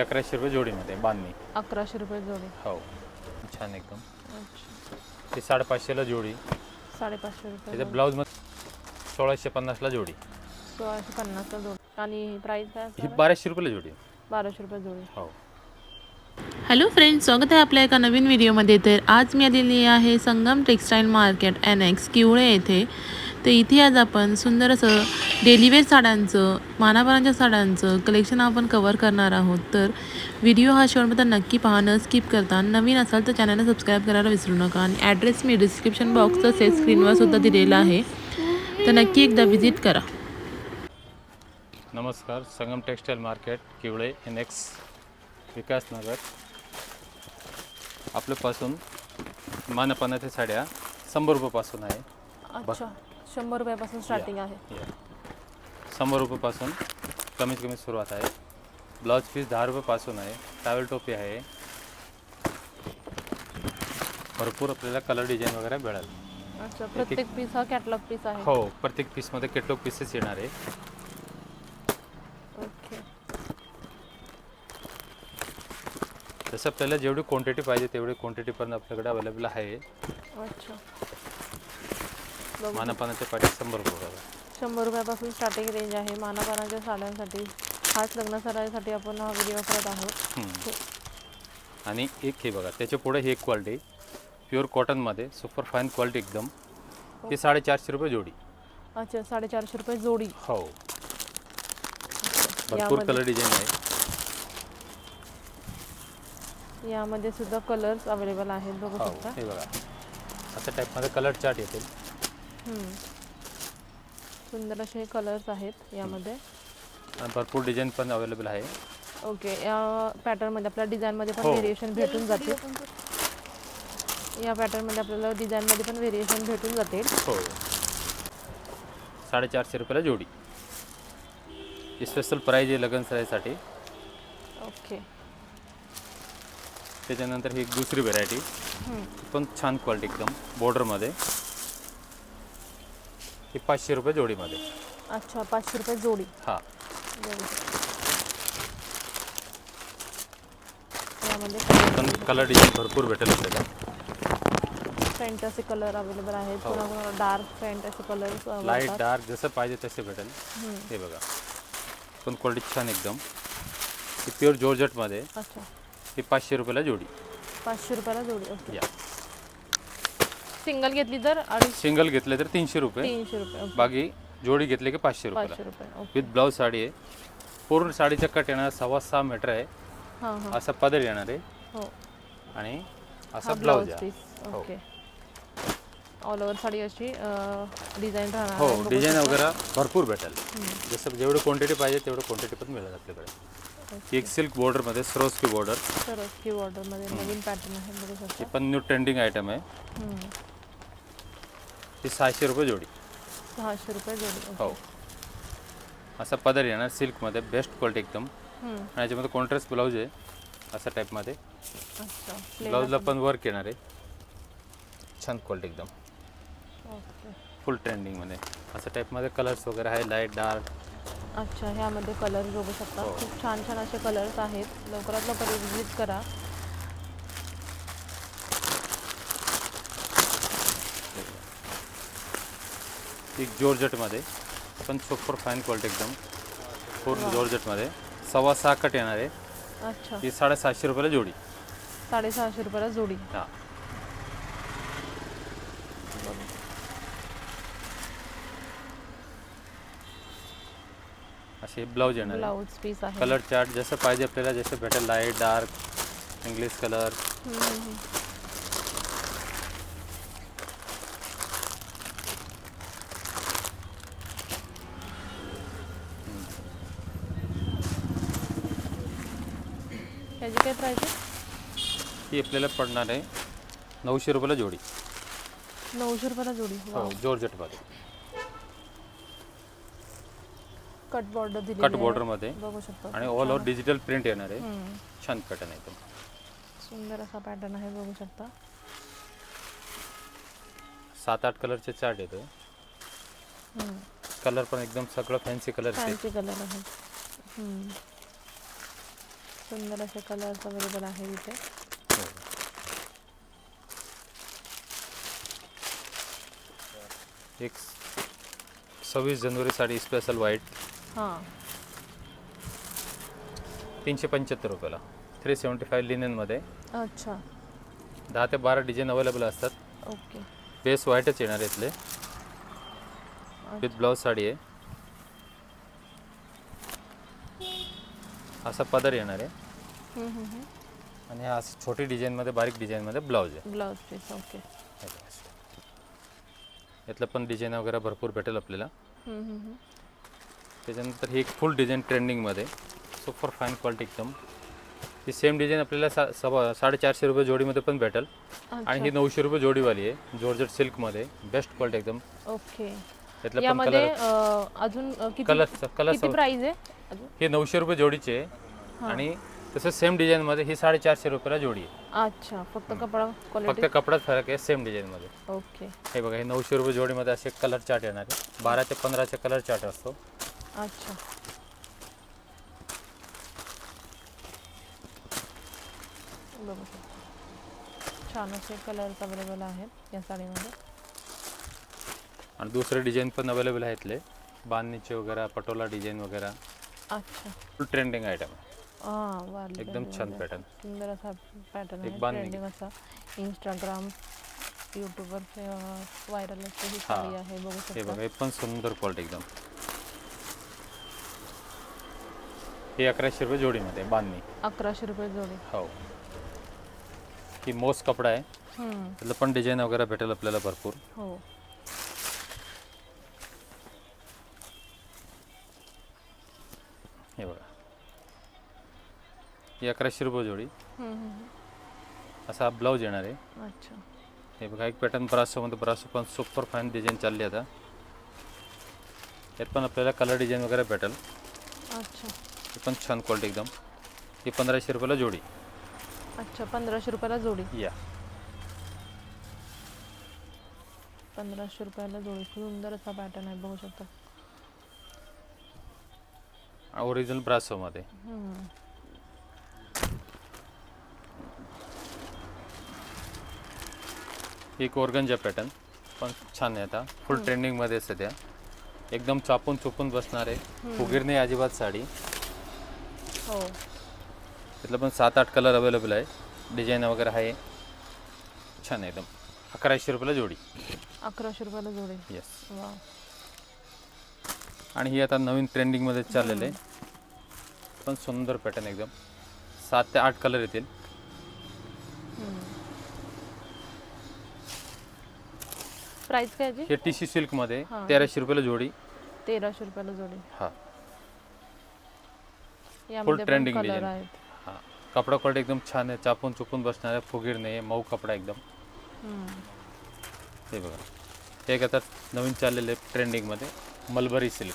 अकराशे रुपये जोडीमध्ये बांधणी. अकराशे रुपये जोडी. हो. छान एकदम. अच्छा. ते साडेपाचशेला जोडी. साडेपाचशे रुपये त्याचं ब्लाऊजमध्ये सोळाशे पन्नासला जोडी. सोळाशे पन्नासला जोडी. आणि प्राईस काय ही असणार? बाराशे रुपयाला जोडी. बाराशे रुपये जोडी. हो. हॅलो फ्रेंड्स स्वागत आहे आपल्या एका नवीन व्हिडिओमध्ये. तर आज मी आलेली आहे Sangam textile market N X Kivale येथे. तर इथे आज आपण सुंदर असं डेलीवेअर साड्यांचं मानापरांच्या साड्यांचं कलेक्शन आपण कवर करणार आहोत. तर व्हिडिओ हा शेवटपर्यंत नक्की पहा न स्किप करता. नवीन असाल तर चॅनलला सबस्क्राईब करायला विसरू नका. आणि ॲड्रेस मी डिस्क्रिप्शन बॉक्स तसेच स्क्रीनवर सुद्धा दिलेला आहे. तर नक्की एकदा व्हिजिट करा. नमस्कार Sangam textile market Kivale N X Vikasnagar आपल्यापासून मानपानाच्या साड्या शंभर रुपयापासून आहे. अच्छा शंभर रुपयापासून स्टार्टिंग आहे. शंभर रुपयापासून कमीत कमी सुरुवात आहे. ब्लाऊज पीस दहा रुपयापासून आहे. टावेल टोपी आहे. भरपूर आपल्याला कलर डिझाईन वगैरे मिळेल. अच्छा प्रत्येक पीस हा कॅटलॉग पीस आहे. हो प्रत्येक पीसमध्ये केटलॉग पीसेस येणार आहे. ओके. जसं आपल्याला जेवढी क्वांटिटी पाहिजे तेवढी क्वांटिटी पण आपल्याकडे अवेलेबल आहे. अच्छा. मानापानाच्या पाठी शंभर रुपये शंभर रुपयापासून स्टार्टिंग रेंज आहे. मानापानाच्या साड्यांसाठी खास लग्न साड्यांसाठी आपण हा व्हिडिओ करत आहोत. हम्म. आणि एक हे बघा त्याच्या पुढे ही एक क्वालिटी प्युअर कॉटनमध्ये सुपर फाईन क्वालिटी एकदम. ती साडेचारशे रुपये जोडी. अच्छा साडेचारशे रुपये जोडी. हो. भरपूर कलर डिझाईन आहे. यामध्ये सुद्धा कलर्स अवेलेबल आहेत बघू हो शकता. हे बघा. अशा टाईपमध्ये कलर चार्ट येतील. सुंदर असे कलर्स आहेत यामध्ये. भरपूर डिझाईन पण अवेलेबल आहे. ओके या पॅटर्नमध्ये आपल्याला डिझाईनमध्ये पण हो. व्हेरिएशन भेटून जाते या पॅटर्नमध्ये आपल्याला डिझाईनमध्ये पण व्हेरिएशन भेटून जाते हो. साडेचारशे रुपयाला जोडी. स्पेशल प्राईज आहे लग्न सराईसाठी ओके त्याच्यानंतर ही एक दुसरी व्हेरायटी. पण छान क्वालिटी एकदम बॉर्डरमध्ये ही पाचशे रुपये जोडीमध्ये. अच्छा पाचशे रुपये जोडी. हां. यामध्ये कलर डिझाईन भरपूर भेटेल आपल्याला. फॅन्टसी कलर अवेलेबल आहेत. हो. पुन्हा पुन्हा dark fantasy colours light dark जसं पाहिजे तसे भेटेल. हे बघा. पण क्वालिटी छान एकदम. ही प्युअर जॉर्जटमध्ये अच्छा. ही पाचशे रुपयाला जोडी. पाचशे रुपयाला जोडी ओके. या. सिंगल घेतली तर अडीच सिंगल घेतले तर तीनशे रुपये. तीनशे रुपये. बाकी जोडी घेतले की पाचशे रुपये ओके. विथ ब्लाऊज साडी आहे. पूर्ण साडीचा कट येणार सव्वा सहा मीटर आहे. हां हां. असा पदर येणार आहे. हो. आणि असा हा ब्लाऊज ब्लाऊज आहे. पीस हो. ओके. ऑल ओव्हर साडी अशी डिझाईन राहणार हो आहे. डिझाईन. वगैरे भरपूर भेटेल. जसं जेवढी क्वांटिटी पाहिजे तेवढं क्वांटिटी पण मिळेल आपल्याकडे. ही एक सिल्क बॉर्डरमध्ये सरोस्की बॉर्डर सरस की मध्ये नवीन पॅटर्न आहे बघू ही पण न्यू ट्रेंडिंग आयटम आहे. हम्म. ही सहाशे रुपये जोडी. सहाशे रुपये जोडी. हो. असा पदर येणार सिल्कमध्ये बेस्ट क्वालिटी एकदम. आणि याच्यामध्ये कॉन्ट्रास्ट ब्लाऊज आहे अशा टाईपमध्ये ब्लाऊजला असं. पण वर्क येणार आहे. छान क्वालिटी एकदम. ओके. फुल ट्रेंडिंगमध्ये अशा टाईपमध्ये कलर्स वगैरे आहे लाइट डार्क अच्छा ह्यामध्ये कलर बघू शकता. हो. खूप छान छान असे कलर्स आहेत. लवकरात लवकर विजिट करा. एक जॉर्जटमध्ये पण सुपर फाईन क्वालिटी एकदम. पूर्ण जॉर्जटमध्ये. सव्वा सहा कट येणार आहे. अच्छा. ही साडेसातशे रुपयाला जोडी. साडेसहाशे रुपयाला जोडी. हां. असे ब्लाऊज येणार आहे. ब्लाऊज पीस आहे. कलर चार्ट जसं पाहिजे आपल्याला जसं भेटेल लाइट डार्क इंग्लिश कलर. हम्म, हम्म, हम्म. ह्याची काय प्राईस आहे? ही आपल्याला पडणार आहे नऊशे रुपयाला जोडी. नऊशे रुपयाला जोडी हो जॉर्जटमध्ये कट बॉर्डर दिली कट बॉर्डरमध्ये बघू शकता. आणि ऑल ओव्हर डिजिटल प्रिंट येणार आहे. छान पॅटर्न आहे एकदम सुंदर असा पॅटर्न आहे बघू शकता. सात आठ कलरचे चार्ट येतो कलर पण एकदम सगळं फॅन्सी कलर फॅन्सी कलर आहे. सुंदर असे कलर्स अवेलेबल आहे इथे. एक सव्वीस जानेवारी साडी स्पेशल व्हाईट हां. तीनशे पंच्याहत्तर रुपयाला. थ्री सेवन्टी फाईव्ह लिनेनमध्ये अच्छा. दहा ते बारा डिझाईन अवेलेबल असतात. ओके. बेस व्हाईटच येणार आहे इथले. विथ ब्लाऊज साडी आहे. असा पदर येणार आहे. आणि हा असं छोटी डिझाईनमध्ये बारीक डिझाईनमध्ये ब्लाऊज आहे. Blouse piece okay. हे बघा असं. यातलं पण डिझाईन वगैरे भरपूर भेटेल आपल्याला. त्याच्यानंतर ही एक फुल डिझाईन ट्रेंडिंगमध्ये सुपर फाईन क्वालिटी एकदम. ही सेम डिझाईन आपल्याला सा सव्वा साडेचारशे रुपये जोडीमध्ये पण भेटेल. आणि ही नऊशे रुपये जोडीवाली आहे जॉर्जेट सिल्कमध्ये बेस्ट क्वालिटी एकदम. ओके. यातलं पण यामध्ये कलर अं, अजून अं, किती कलर कलर किती प्राइस आहे? अजून? हे नऊशे रुपये जोडीचे आहे. आणि तसं सेम डिझाईनमध्ये ही साडेचारशे रुपयाला जोडी आहे. अच्छा फक्त कपडा क्वालिटी फक्त कपड्यात फरक आहे सेम डिझाईनमध्ये ओके. हे बघा हे नऊशे रुपये जोडीमध्ये असे कलर चार्ट येणार आहे. बारा ते पंधराचे कलर चार्ट असतो. अच्छा. बघू शकता. छान असे कलर्स अवेलेबल आहेत या साडीमध्ये. आणि दुसरे डिझाईन पण अवेलेबल आहेत इथले बांधणीचे वगैरे पटोला डिझाईन वगैरे. अच्छा. फुल ट्रेंडिंग आयटम आहे. हां वारली एकदम छान वगैरे. पॅटर्न सुंदर असा पॅटर्न एक आहे. बांधणी. ट्रेंडिंग असा. इंस्टाग्राम यूट्यूबवर व्हायरल असते ही. साडी आहे बघू हे शकता. बघा हे पण सुंदर क्वालिटी एकदम. हे अकराशे रुपये जोडीमध्ये बांधणी. अकराशे रुपये जोडी. हो. ही मोस कपडा आहे. हम्म, त्यातलं पण डिझाईन वगैरे भेटेल आपल्याला भरपूर. हे. ही अकराशे रुपये जोडी। असा हा ब्लाऊज येणार आहे. अच्छा। हे बघा एक पॅटर्न ब्रासोमध्ये ब्रासो पण सुपर फाईन डिझाईन चालली आता। यात पण आपल्याला कलर डिझाईन वगैरे भेटेल। अच्छा। हे पण छान क्वालिटी एकदम। ही पंधराशे रुपयाला जोडी। अच्छा पंधराशे रुपयाला जोडी? या। पंधराशे रुपयाला जोडी. सुंदर असा पॅटर्न आहे बघू शकता. ओरिजिनल ब्रासोमध्ये ही एक ओरगंजा पॅटर्न पण छान आहे आता. फुल ट्रेंडिंगमध्ये आहे सध्या. एकदम चापून चुपून बसणार आहे. फुगीर नाही अजिबात साडी. हो. त्यातलं पण सात आठ कलर अवेलेबल आहे. डिझाईन वगैरे आहे. छान आहे एकदम. अकराशे रुपयाला जोडी. अकराशे रुपयाला जोडी. येस वा आणि ही आता नवीन ट्रेंडिंगमध्ये चाललेलं आहे. पण सुंदर पॅटर्न एकदम. सात ते आठ कलर येतील. प्राइस काय याची हे टी सी सिल्कमध्ये हां. तेराशे रुपयाला जोडी. तेराशे रुपयाला जोडी. हा. यामध्ये पण trending कलर design. आहेत. हा. कपडा क्वालिटी एकदम छान आहे. चापून चुपून बसणार आहे. फुगीर नाही आहे मऊ कपडा एकदम. हम्म. हे बघा. हे एक आता नवीन चाललेलं आहे ट्रेंडिंगमध्ये मलबरी सिल्क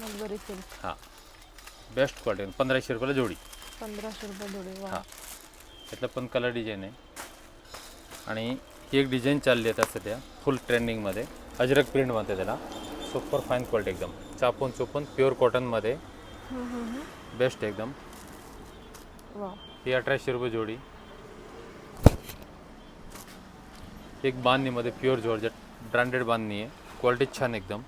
मलबरी सिल्क हां. बेस्ट क्वालिटी पंधराशे रुपयाला जोडी. पंधराशे रुपये जोडी. वा. हां. त्यातलं पण कलर डिझाईन आहे. आणि ही एक डिझाईन चालली आहे आता सध्या फुल ट्रेंडिंगमध्ये अजरक प्रिंटमध्ये त्याला. सुपर फाईन क्वालिटी एकदम. चापून चुपून प्युअर कॉटनमध्ये. बेस्ट एकदम. ही अठराशे रुपये जोडी. एक बांधणीमध्ये प्युअर जॉर्जेट ब्रँडेड बांधणी आहे. क्वालिटी छान एकदम.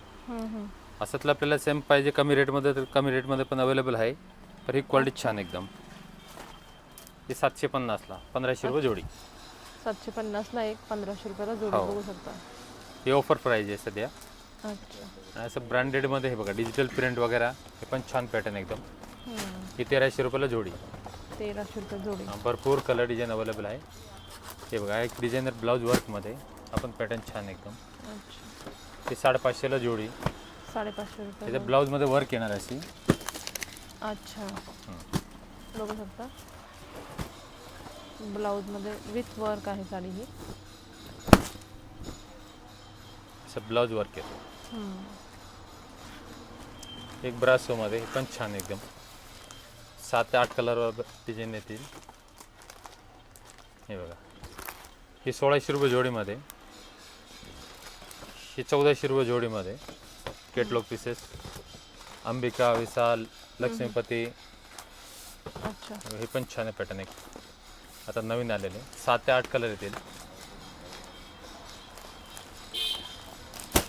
असंतलं आपल्याला सेम पाहिजे कमी रेटमध्ये तर कमी रेटमध्ये पण अवेलेबल आहे. तर ही क्वालिटी छान एकदम. ही सातशे पन्नासला पंधराशे रुपये जोडी. सातशे पन्नासला एक पंधराशे रुपयाला जोडी हो. बघू शकता. ही ऑफर प्राईज आहे सध्या. अच्छा. आणि असं ब्रँडेडमध्ये हे बघा डिजिटल प्रिंट वगैरे हे पण छान पॅटर्न एकदम. हम्म. ही तेराशे रुपयाला जोडी. तेराशे रुपये जोडी. हा, भरपूर कलर डिझाईन अवेलेबल आहे. हे बघा एक डिझायनर ब्लाऊज वर्कमध्ये आपण पॅटर्न छान एकदम. अच्छा. ही साडेपाचशेला जोडी. साडेपाचशे रुपये त्याच्या ब्लाऊजमध्ये वर्क येणार अशी. अच्छा. बघू शकता. ब्लाऊजमध्ये विथ वर्क आहे साडी ही. असं ब्लाऊज वर्क हम्म. एक ब्रासोमध्ये हे पण छान एकदम. सात ते आठ कलर डिझाईन येतील. हे बघा. ही सोळाशे रुपये जोडीमध्ये. ही चौदाशे रुपये जोडीमध्ये. Catalog pieces Ambika Vishal Laxmipati. अच्छा. हे पण छान आहे पॅटर्न एक. आता नवीन आलेले. सात ते आठ कलर येतील.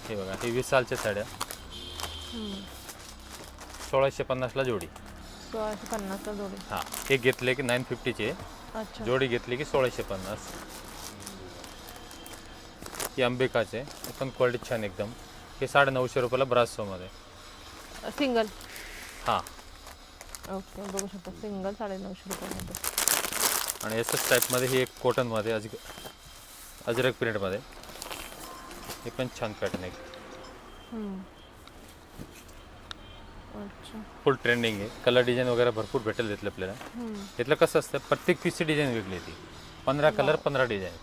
हे बघा हे वीस सालच्या साड्या. सोळाशे पन्नासला जोडी. सोळाशे पन्नासला जोडी. हां हे घेतले की नाईन फिफ्टीचे अच्छा. जोडी घेतली की सोळाशे पन्नास. ही अंबिकाचे पण क्वालिटी छान एकदम. हे साडे नऊशे रुपयाला ब्रासोमध्ये सिंगल. हां. ओके बघू शकता. सिंगल साडेनऊशे रुपयामध्ये. आणि याच्याच टाईपमध्ये ही एक कॉटनमध्ये अज अजरक प्रिंटमध्ये हे पण छान पॅटर्न आहे. फुल ट्रेंडिंग आहे. कलर डिझाईन वगैरे भरपूर भेटेल इथलं आपल्याला. इथलं कसं असतं प्रत्येक पीसची डिझाईन वेगळी येते पंधरा कलर पंधरा डिझाईन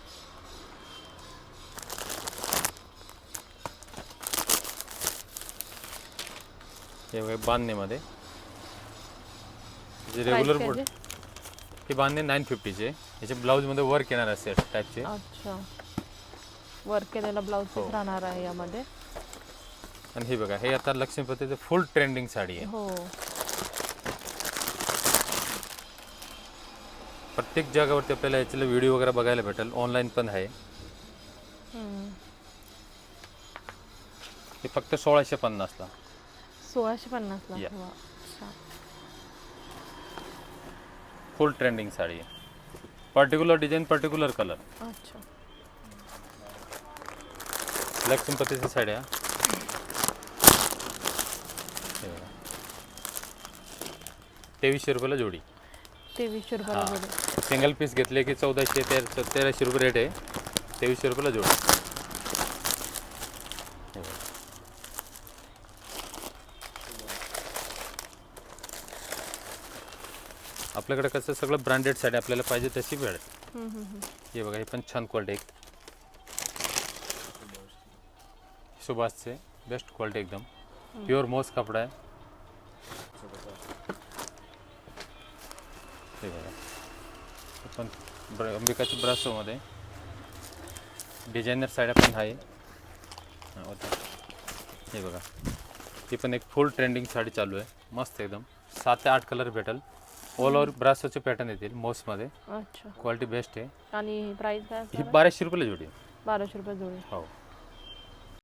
हे बांधणीमध्ये. रेग्युलर? हे बांधणे नाईन फिफ्टीचे याचे ब्लाऊजमध्ये वर्क येणार असे टाईपचे अच्छा. वर्क केलेला ब्लाऊज हो. राहणार आहे यामध्ये. आणि हे बघा हे आता लक्ष्मीपतीचं फुल ट्रेंडिंग साडी आहे. हो. प्रत्येक जागावरती आपल्याला याच्याला व्हिडिओ वगैरे बघायला भेटेल. ऑनलाईन पण आहे. हम्म. हे फक्त सोळाशे पन्नासला. सोळाशे पन्नासला? Yeah. वा, अच्छा फुल ट्रेंडिंग साडी आहे. पर्टिक्युलर डिझाईन पर्टिक्युलर कलर अच्छा. लक्ष्मीपतीच्या साड्या हे. तेवीसशे रुपयाला जोडी. तेवीसशे रुपयाला हा. जोडी. सिंगल पीस घेतले की चौदाशे तेरा तेराशे रुपये रेट आहे. तेवीसशे रुपयाला जोडी. आपल्याकडे कसं सगळं ब्रँडेड साडी आपल्याला पाहिजे तशी भेटेल हम्म, हम्म, हम्म. हे बघा हे पण छान क्वालिटी एक सुभाषचे बेस्ट क्वालिटी एकदम. प्युअर मोस कपडा आहे. हे बघा. हे पण ब्र अंबिकाच्या ब्रासोमध्ये. डिझायनर साड्या पण आहे. हा. हे बघा. ही पण एक फुल ट्रेंडिंग साडी चालू आहे. मस्त एकदम. सात ते आठ कलर भेटेल. ऑल ओव्हर ब्रासोचे पॅटर्न येतील मोसमध्ये अच्छा क्वालिटी बेस्ट आहे आणि प्राइस काय ही असणार आहे? बाराशे रुपयाला जोडी आहे. बाराशे रुपये जोडी हो